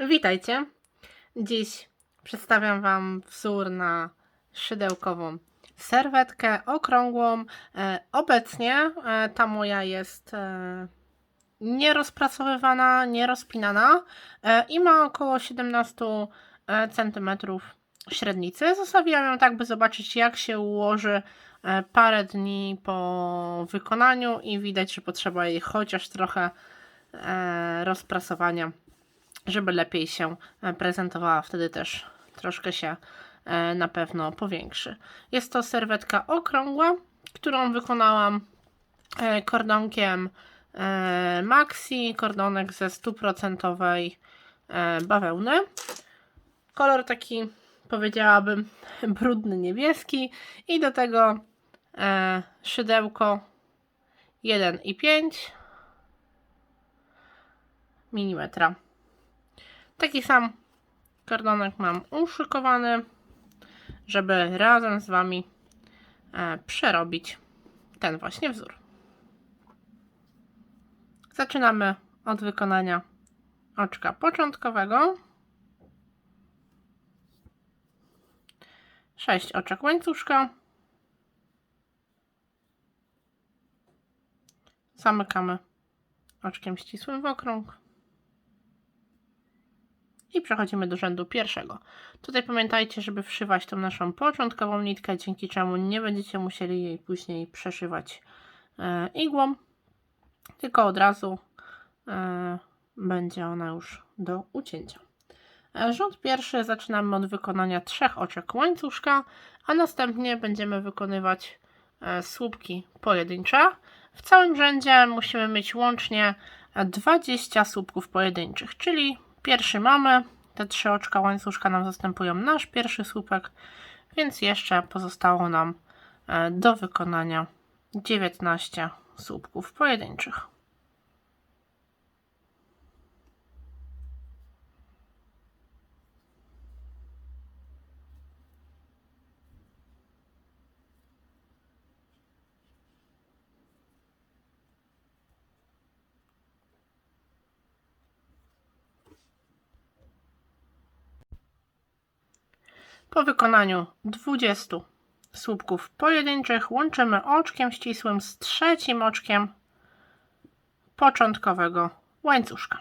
Witajcie. Dziś przedstawiam Wam wzór na szydełkową serwetkę okrągłą. E, obecnie e, ta moja jest e, nierozpracowywana, nierozpinana i ma około 17 cm średnicy. Zostawiłam ją tak, by zobaczyć jak się ułoży parę dni po wykonaniu i widać, że potrzeba jej chociaż trochę rozprasowania żeby lepiej się e, prezentowała. Wtedy też troszkę się e, na pewno powiększy. Jest to serwetka okrągła, którą wykonałam e, kordonkiem Maxi, kordonek ze stuprocentowej e, bawełny. Kolor taki powiedziałabym brudny niebieski i do tego szydełko 1,5 mm. Taki sam kardonek mam uszykowany, żeby razem z Wami e, przerobić ten właśnie wzór. Zaczynamy od wykonania oczka początkowego. 6 oczek łańcuszka. Zamykamy oczkiem ścisłym w okrąg. I przechodzimy do rzędu pierwszego. Tutaj pamiętajcie, żeby wszywać tą naszą początkową nitkę, dzięki czemu nie będziecie musieli jej później przeszywać e, igłą, tylko od razu e, będzie ona już do ucięcia. E, Rząd pierwszy zaczynamy od wykonania trzech oczek łańcuszka, a następnie będziemy wykonywać słupki pojedyncze. W całym rzędzie musimy mieć łącznie 20 słupków pojedynczych, czyli Pierwszy mamy, te trzy oczka łańcuszka nam zastępują nasz pierwszy słupek, więc jeszcze pozostało nam e, do wykonania 19 słupków pojedynczych. Po wykonaniu 20 słupków pojedynczych łączymy oczkiem ścisłym z trzecim oczkiem początkowego łańcuszka.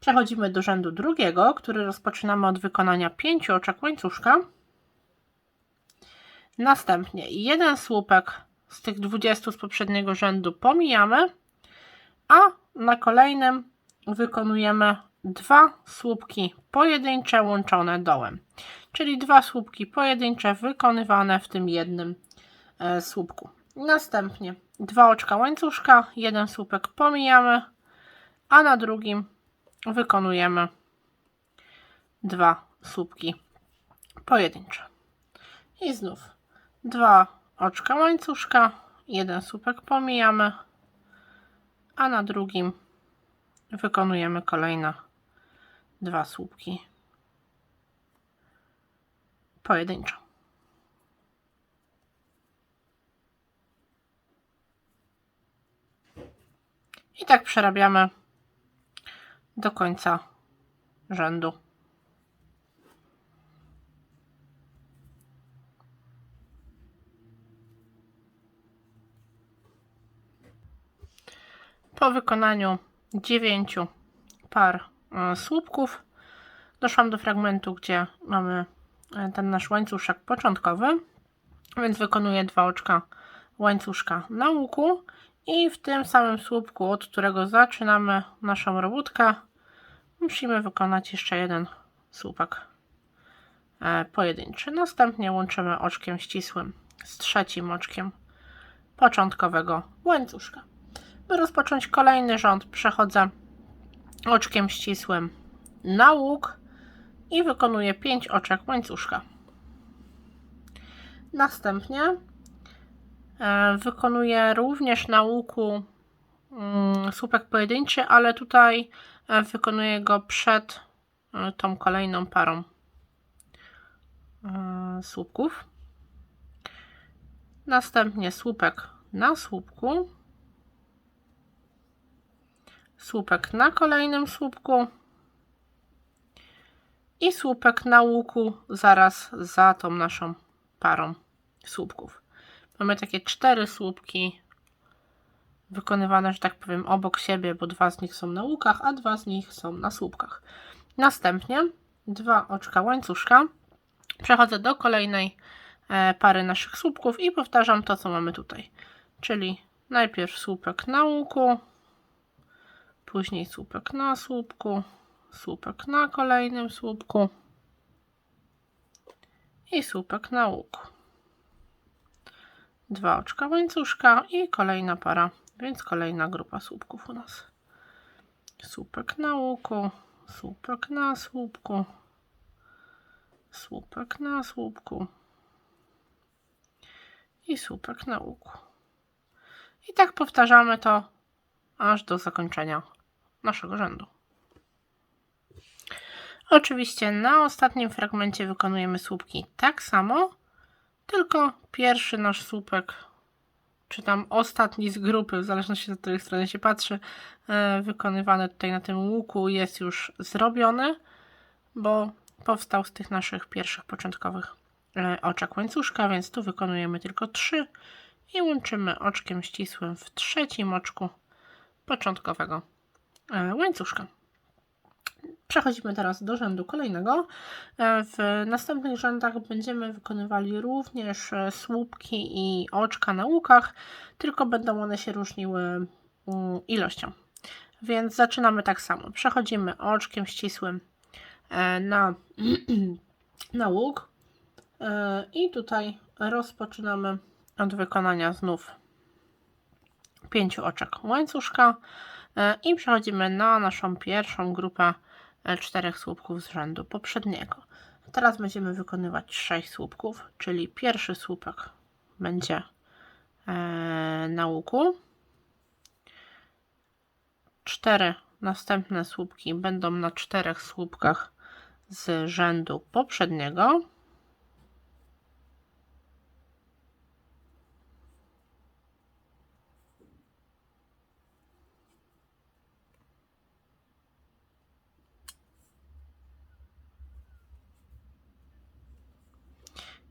Przechodzimy do rzędu drugiego, który rozpoczynamy od wykonania 5 oczek łańcuszka. Następnie jeden słupek z tych 20 z poprzedniego rzędu pomijamy, a na kolejnym wykonujemy dwa słupki pojedyncze łączone dołem czyli dwa słupki pojedyncze wykonywane w tym jednym e, słupku. Następnie dwa oczka łańcuszka, jeden słupek pomijamy, a na drugim wykonujemy dwa słupki pojedyncze. I znów dwa oczka łańcuszka, jeden słupek pomijamy, a na drugim wykonujemy kolejne dwa słupki pojedynczo. I tak przerabiamy do końca rzędu. Po wykonaniu dziewięciu par słupków doszłam do fragmentu, gdzie mamy E, ten nasz łańcuszek początkowy, więc wykonuję dwa oczka łańcuszka na łuku i w tym samym słupku, od którego zaczynamy naszą robótkę, musimy wykonać jeszcze jeden słupek e, pojedynczy. Następnie łączymy oczkiem ścisłym z trzecim oczkiem początkowego łańcuszka. By rozpocząć kolejny rząd, przechodzę oczkiem ścisłym na łuk i wykonuję 5 oczek łańcuszka. Następnie e, wykonuję również na łuku mm, słupek pojedynczy, ale tutaj e, wykonuję go przed e, tą kolejną parą słupków. Następnie słupek na słupku, słupek na kolejnym słupku i słupek na łuku zaraz za tą naszą parą słupków. Mamy takie cztery słupki wykonywane, że tak powiem, obok siebie, bo dwa z nich są na łukach, a dwa z nich są na słupkach. Następnie dwa oczka łańcuszka. Przechodzę do kolejnej e, pary naszych słupków i powtarzam to, co mamy tutaj. Czyli najpierw słupek na łuku, później słupek na słupku, słupek na kolejnym słupku i słupek na łuku. Dwa oczka łańcuszka i kolejna para, więc kolejna grupa słupków u nas. Słupek na łuku, słupek na słupku, słupek na słupku i słupek na łuku. I tak powtarzamy to aż do zakończenia naszego rzędu. Oczywiście na ostatnim fragmencie wykonujemy słupki tak samo, tylko pierwszy nasz słupek, czy tam ostatni z grupy, w zależności od której strony się patrzy, e, wykonywany tutaj na tym łuku jest już zrobiony, bo powstał z tych naszych pierwszych początkowych e, oczek łańcuszka, więc tu wykonujemy tylko trzy i łączymy oczkiem ścisłym w trzecim oczku początkowego łańcuszka. Przechodzimy teraz do rzędu kolejnego. E, w następnych rzędach będziemy wykonywali również e, słupki i oczka na łukach, tylko będą one się różniły mm, ilością. Więc zaczynamy tak samo. Przechodzimy oczkiem ścisłym e, na, na łuk i tutaj rozpoczynamy od wykonania znów pięciu oczek łańcuszka i przechodzimy na naszą pierwszą grupę czterech słupków z rzędu poprzedniego. Teraz będziemy wykonywać 6 słupków, czyli pierwszy słupek będzie e, na łuku. Cztery następne słupki będą na czterech słupkach z rzędu poprzedniego.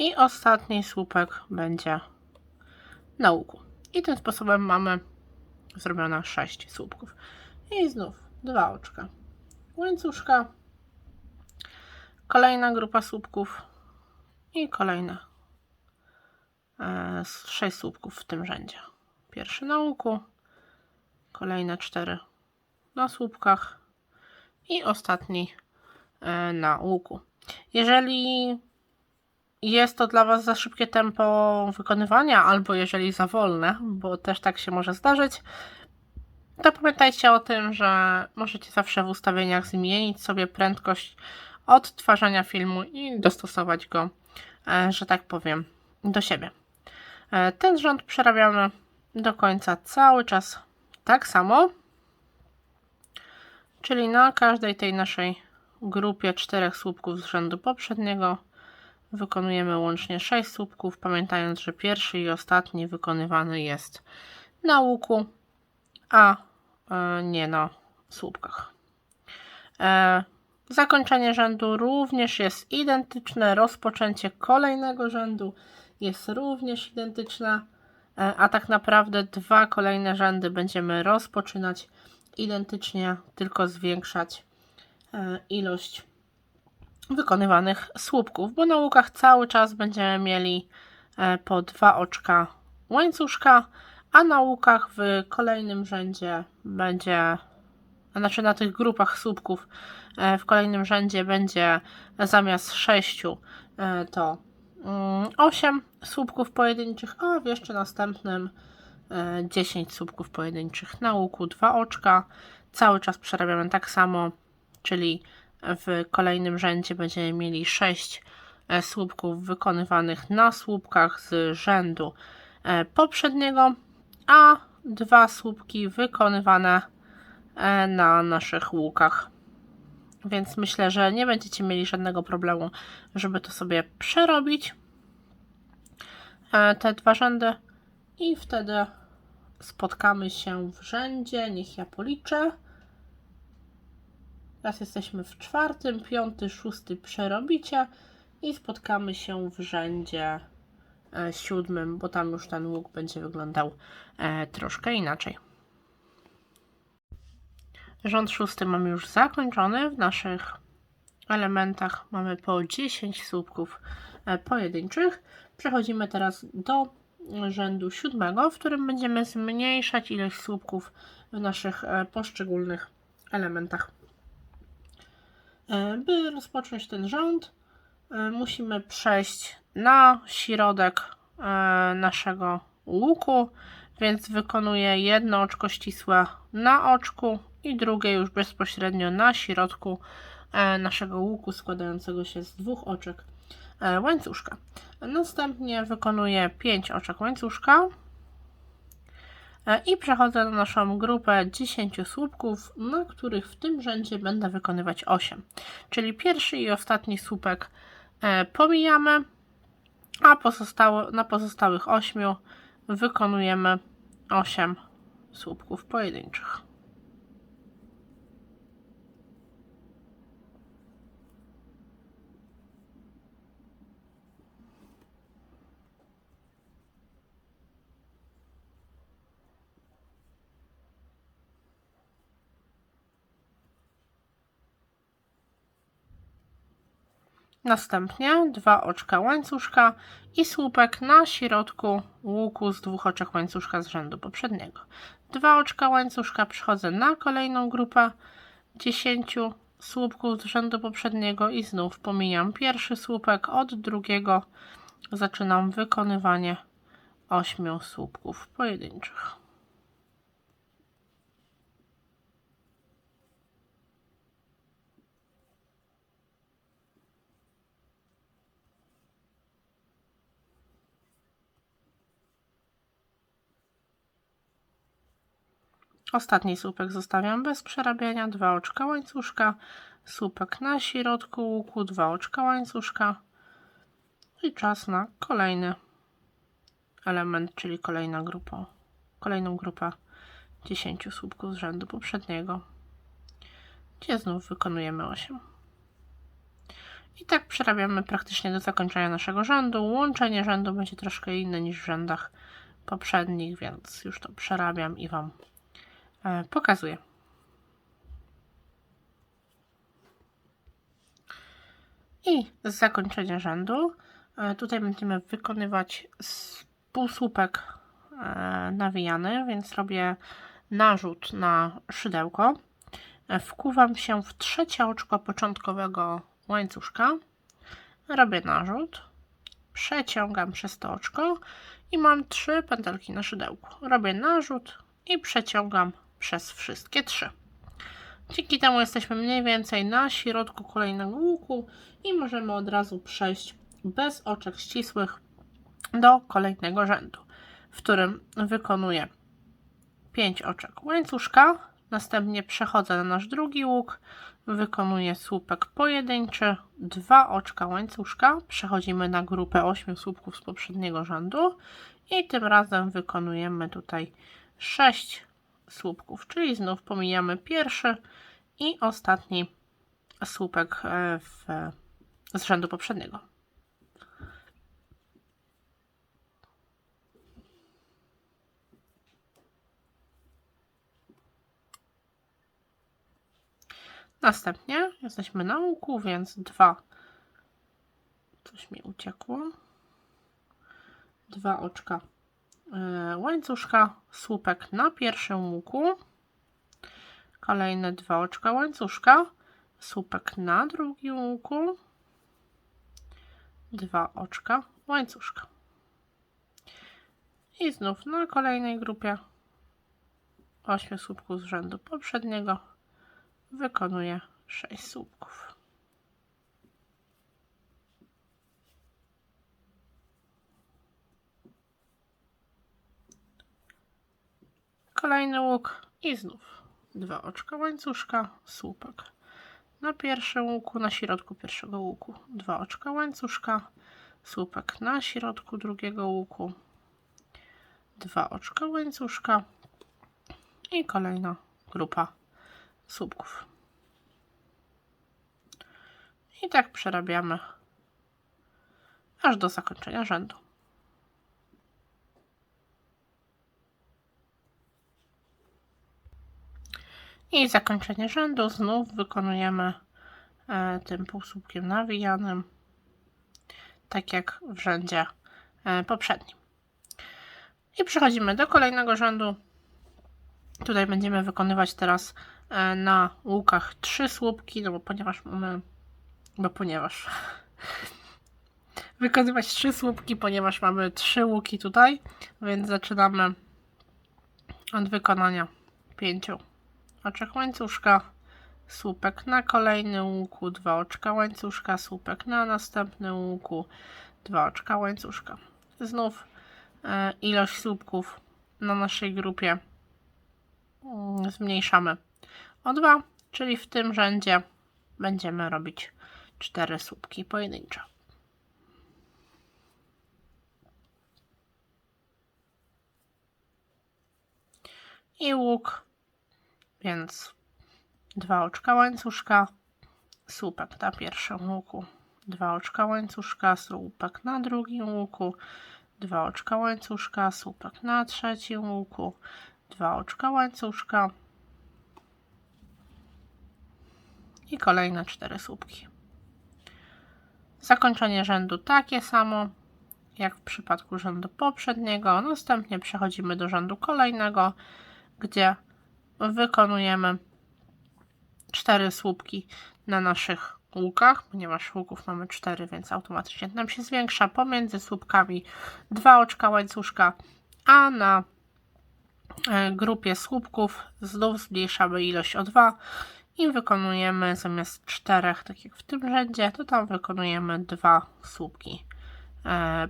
I ostatni słupek będzie na łuku. I tym sposobem mamy zrobione 6 słupków. I znów dwa oczka łańcuszka, kolejna grupa słupków i kolejne 6 e, słupków w tym rzędzie. Pierwszy na łuku, kolejne 4 na słupkach i ostatni e, na łuku. Jeżeli jest to dla Was za szybkie tempo wykonywania, albo jeżeli za wolne, bo też tak się może zdarzyć, to pamiętajcie o tym, że możecie zawsze w ustawieniach zmienić sobie prędkość odtwarzania filmu i dostosować go, e, że tak powiem, do siebie. E, ten rząd przerabiamy do końca cały czas tak samo, czyli na każdej tej naszej grupie czterech słupków z rzędu poprzedniego Wykonujemy łącznie 6 słupków, pamiętając, że pierwszy i ostatni wykonywany jest na łuku, a e, nie na słupkach. E, zakończenie rzędu również jest identyczne, rozpoczęcie kolejnego rzędu jest również identyczne, e, a tak naprawdę dwa kolejne rzędy będziemy rozpoczynać identycznie, tylko zwiększać ilość wykonywanych słupków, bo na łukach cały czas będziemy mieli e, po dwa oczka łańcuszka, a na łukach w kolejnym rzędzie będzie, znaczy na tych grupach słupków e, w kolejnym rzędzie będzie zamiast 6 e, to 8 mm, słupków pojedynczych, a w jeszcze następnym 10 słupków pojedynczych na łuku, dwa oczka. Cały czas przerabiamy tak samo, czyli w kolejnym rzędzie będziemy mieli 6 e, słupków wykonywanych na słupkach z rzędu e, poprzedniego, a dwa słupki wykonywane e, na naszych łukach. Więc myślę, że nie będziecie mieli żadnego problemu, żeby to sobie przerobić. Te dwa rzędy i wtedy spotkamy się w rzędzie. Niech ja policzę. Teraz jesteśmy w czwartym, piąty, szósty przerobicie i spotkamy się w rzędzie e, siódmym, bo tam już ten łuk będzie wyglądał e, troszkę inaczej. Rząd szósty mamy już zakończony. W naszych elementach mamy po 10 słupków e, pojedynczych. Przechodzimy teraz do rzędu siódmego, w którym będziemy zmniejszać ilość słupków w naszych poszczególnych elementach. E, By rozpocząć ten rząd, e, musimy przejść na środek e, naszego łuku, więc wykonuję jedno oczko ścisłe na oczku i drugie już bezpośrednio na środku naszego łuku składającego się z dwóch oczek łańcuszka. Następnie wykonuję 5 oczek łańcuszka i przechodzę na naszą grupę 10 słupków, na których w tym rzędzie będę wykonywać 8. Czyli pierwszy i ostatni słupek e, pomijamy, a pozostało, na pozostałych 8 wykonujemy 8 słupków pojedynczych. Następnie dwa oczka łańcuszka i słupek na środku łuku z dwóch oczek łańcuszka z rzędu poprzedniego. Dwa oczka łańcuszka przychodzę na kolejną grupę 10 słupków z rzędu poprzedniego i znów pomijam pierwszy słupek, od drugiego zaczynam wykonywanie 8 słupków pojedynczych. Ostatni słupek zostawiam bez przerabiania, dwa oczka łańcuszka, słupek na środku łuku, dwa oczka łańcuszka i czas na kolejny element, czyli kolejna grupa, kolejną grupę 10 słupków z rzędu poprzedniego, gdzie znów wykonujemy 8. I tak przerabiamy praktycznie do zakończenia naszego rzędu. Łączenie rzędu będzie troszkę inne niż w rzędach poprzednich, więc już to przerabiam i Wam pokazuję. I z rzędu e, tutaj będziemy wykonywać półsłupek e, nawijany, więc robię narzut na szydełko. E, Wkuwam się w trzecie oczko początkowego łańcuszka. Robię narzut. Przeciągam przez to oczko i mam trzy pętelki na szydełku. Robię narzut i przeciągam przez wszystkie trzy. Dzięki temu jesteśmy mniej więcej na środku kolejnego łuku i możemy od razu przejść bez oczek ścisłych do kolejnego rzędu, w którym wykonuję 5 oczek łańcuszka, następnie przechodzę na nasz drugi łuk, wykonuję słupek pojedynczy, 2 oczka łańcuszka, przechodzimy na grupę 8 słupków z poprzedniego rzędu i tym razem wykonujemy tutaj 6 słupków, czyli znów pomijamy pierwszy i ostatni słupek e, w, z rzędu poprzedniego. Następnie jesteśmy na łuku, więc dwa. Coś mi uciekło. Dwa oczka łańcuszka, słupek na pierwszym łuku. Kolejne dwa oczka łańcuszka, słupek na drugim łuku. Dwa oczka łańcuszka. I znów na kolejnej grupie 8 słupków z rzędu poprzedniego wykonuję 6 słupków. Kolejny łuk i znów dwa oczka łańcuszka, słupek. Na pierwszym łuku, na środku pierwszego łuku, dwa oczka łańcuszka, słupek na środku drugiego łuku, dwa oczka łańcuszka i kolejna grupa słupków. I tak przerabiamy aż do zakończenia rzędu. I zakończenie rzędu znów wykonujemy e, tym półsłupkiem nawijanym, tak jak w rzędzie e, poprzednim. I przechodzimy do kolejnego rzędu. Tutaj będziemy wykonywać teraz e, na łukach trzy słupki, no bo ponieważ mamy, bo ponieważ wykonywać trzy słupki, ponieważ mamy trzy łuki tutaj, więc zaczynamy od wykonania pięciu oczek łańcuszka, słupek na kolejnym łuku, dwa oczka łańcuszka, słupek na następnym łuku, dwa oczka łańcuszka. Znów e, ilość słupków na naszej grupie mm, zmniejszamy o dwa, czyli w tym rzędzie będziemy robić cztery słupki pojedyncze. I łuk więc dwa oczka łańcuszka, słupek na pierwszym łuku, dwa oczka łańcuszka, słupek na drugim łuku, dwa oczka łańcuszka, słupek na trzecim łuku, dwa oczka łańcuszka i kolejne cztery słupki. Zakończenie rzędu takie samo jak w przypadku rzędu poprzedniego. Następnie przechodzimy do rzędu kolejnego, gdzie wykonujemy cztery słupki na naszych łukach, ponieważ łuków mamy cztery, więc automatycznie nam się zwiększa pomiędzy słupkami dwa oczka łańcuszka, a na e, grupie słupków znów zmniejszamy ilość o dwa i wykonujemy zamiast czterech, tak jak w tym rzędzie, to tam wykonujemy dwa słupki e,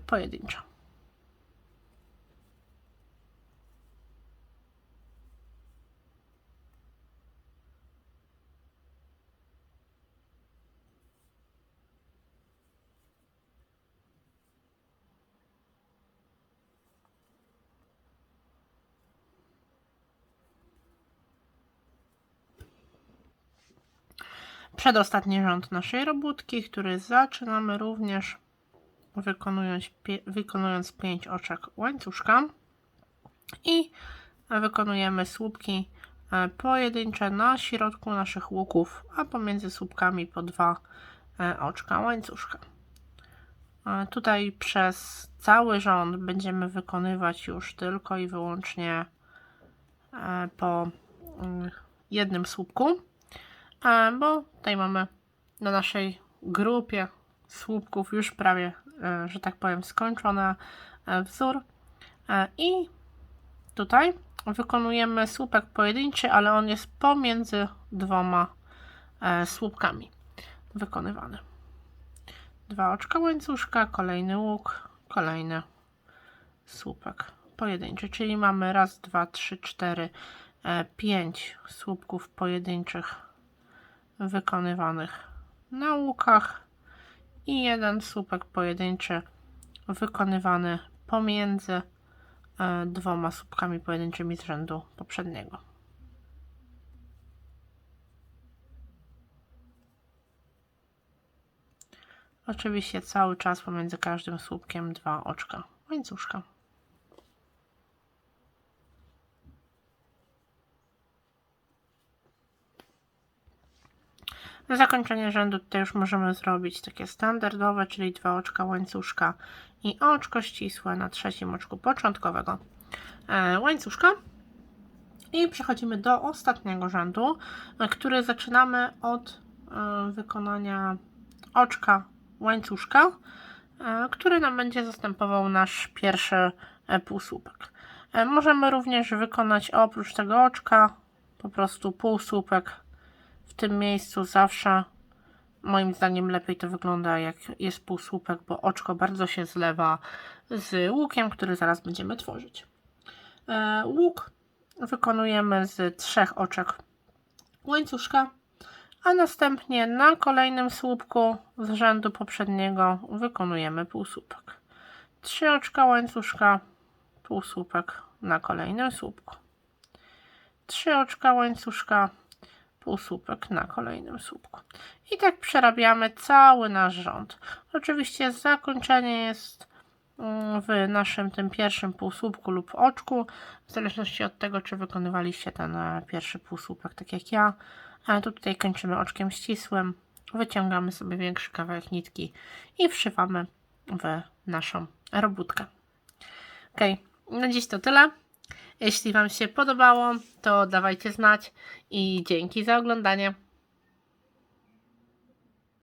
Przedostatni rząd naszej robótki, który zaczynamy również wykonując, wykonując 5 oczek łańcuszka i wykonujemy słupki e, pojedyncze na środku naszych łuków, a pomiędzy słupkami po dwa e, oczka łańcuszka. E, tutaj przez cały rząd będziemy wykonywać już tylko i wyłącznie po mm, jednym słupku bo tutaj mamy na naszej grupie słupków już prawie, e, że tak powiem, skończony e, wzór. E, I tutaj wykonujemy słupek pojedynczy, ale on jest pomiędzy dwoma słupkami wykonywany. Dwa oczka łańcuszka, kolejny łuk, kolejny słupek pojedynczy, czyli mamy raz, dwa, trzy, cztery, pięć słupków pojedynczych wykonywanych naukach i jeden słupek pojedynczy wykonywany pomiędzy e, dwoma słupkami pojedynczymi z rzędu poprzedniego. Oczywiście cały czas pomiędzy każdym słupkiem dwa oczka łańcuszka. Na zakończenie rzędu tutaj już możemy zrobić takie standardowe, czyli dwa oczka łańcuszka i oczko ścisłe na trzecim oczku początkowego e, łańcuszka. I przechodzimy do ostatniego rzędu, e, który zaczynamy od e, wykonania oczka łańcuszka, który nam będzie zastępował nasz pierwszy półsłupek. Możemy również wykonać oprócz tego oczka po prostu półsłupek w tym miejscu zawsze moim zdaniem lepiej to wygląda jak jest półsłupek, bo oczko bardzo się zlewa z łukiem, który zaraz będziemy tworzyć. E, łuk wykonujemy z trzech oczek łańcuszka, a następnie na kolejnym słupku z rzędu poprzedniego wykonujemy półsłupek. Trzy oczka łańcuszka, półsłupek na kolejnym słupku. Trzy oczka łańcuszka, półsłupek na kolejnym słupku. I tak przerabiamy cały nasz rząd. Oczywiście zakończenie jest mm, w naszym tym pierwszym półsłupku lub oczku, w zależności od tego, czy wykonywaliście ten e, pierwszy półsłupek, tak jak ja. A tu tutaj kończymy oczkiem ścisłym, wyciągamy sobie większy kawałek nitki i wszywamy w naszą robótkę. Ok, na dziś to tyle. Jeśli Wam się podobało, to dawajcie znać i dzięki za oglądanie.